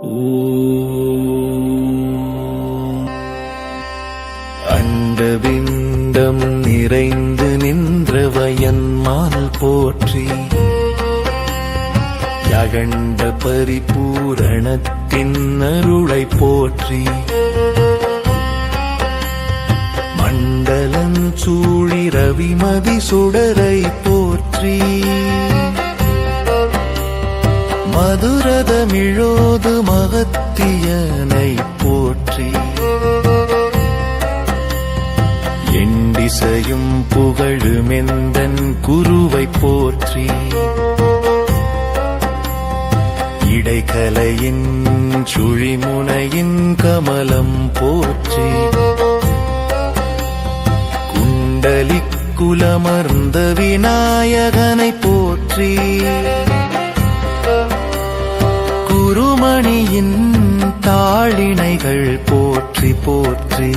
ஓம். அண்டவிண்டம் நிறைந்து நின்ற வயன்மால் போற்றி யகண்ட பரிபூரணத்தின் அருளை போற்றி மண்டலம் சூழி ரவிமதி சுடரை போற்றி மதுரதமிழோது மகத்தியனை போற்றி எண்டிசையும் புகழுமெந்தன் குருவை போற்றி இடைக்கலையின் சுழிமுனையின் கமலம் போற்றி குண்டலி குலமர்ந்த விநாயகனை போற்றி தாளிணைகள் போற்றி போற்றி.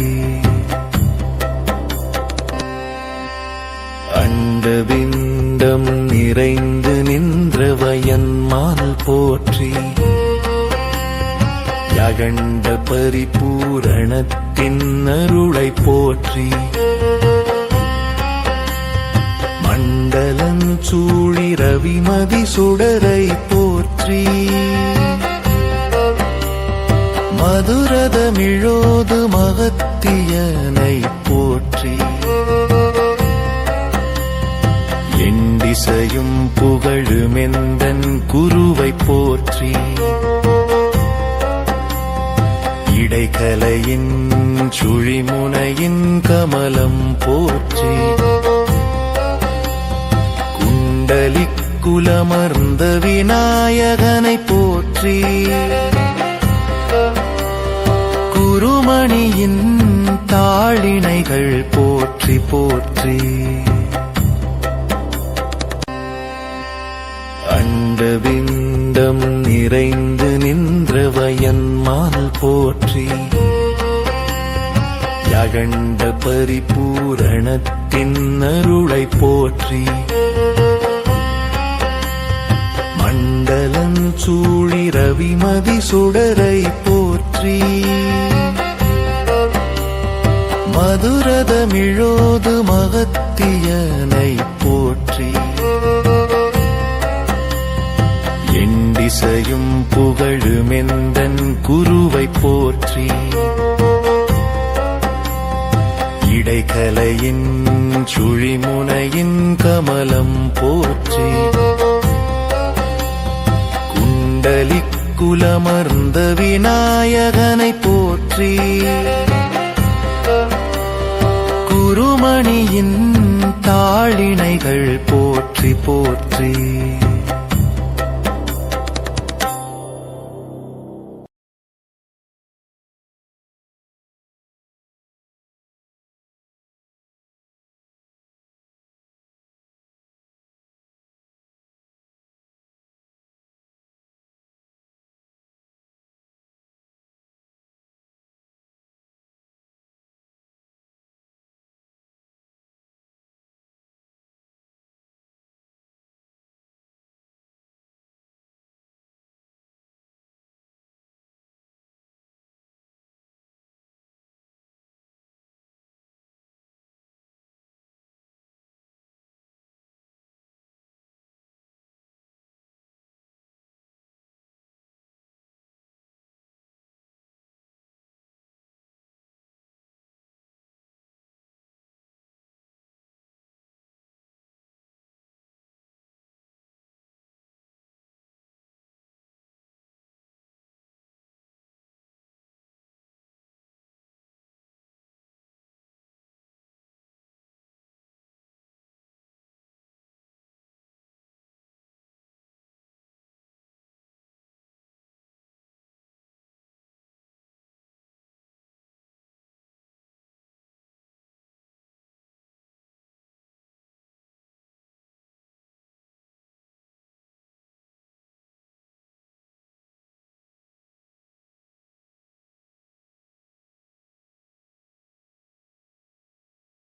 அண்டவிண்டம் நிறைந்து நின்ற வயன்மால் போற்றி. யகண்ட பரிபூரணத்தின் அருளை போற்றி. மண்டலம் சூழி ரவிமதி சுடரை போற்றி. மதுரதமிழோது மகத்தியனை போற்றி எண்டிசையும் புகழுமெந்தன் குருவை போற்றி இடைக்கலையின் சுழிமுனையின் கமலம் போற்றி குண்டலிக் குலமர்ந்த விநாயகனை போற்றி குருமணியின் தாளிணைகள் போற்றி போற்றி. அண்டவிண்டம் நிறைந்து நின்ற வயன்மால் போற்றி. யகண்ட பரிபூரணத்தின் அருளை போற்றி. மண்டலஞ்சூழி ரவிமதி சுடரை போற்றி. மதுரதமிழோது மகத்தியனை போற்றி. எண்டிசையும் புகழுமெந்தன் குருவை போற்றி. இடைக்கலையின் சுழிமுனையின் கமலம் போற்றி. குண்டலி குலமர்ந்த விநாயகனை போற்றி. குருமணியின் தாளிணைகள் போற்றி போற்றி.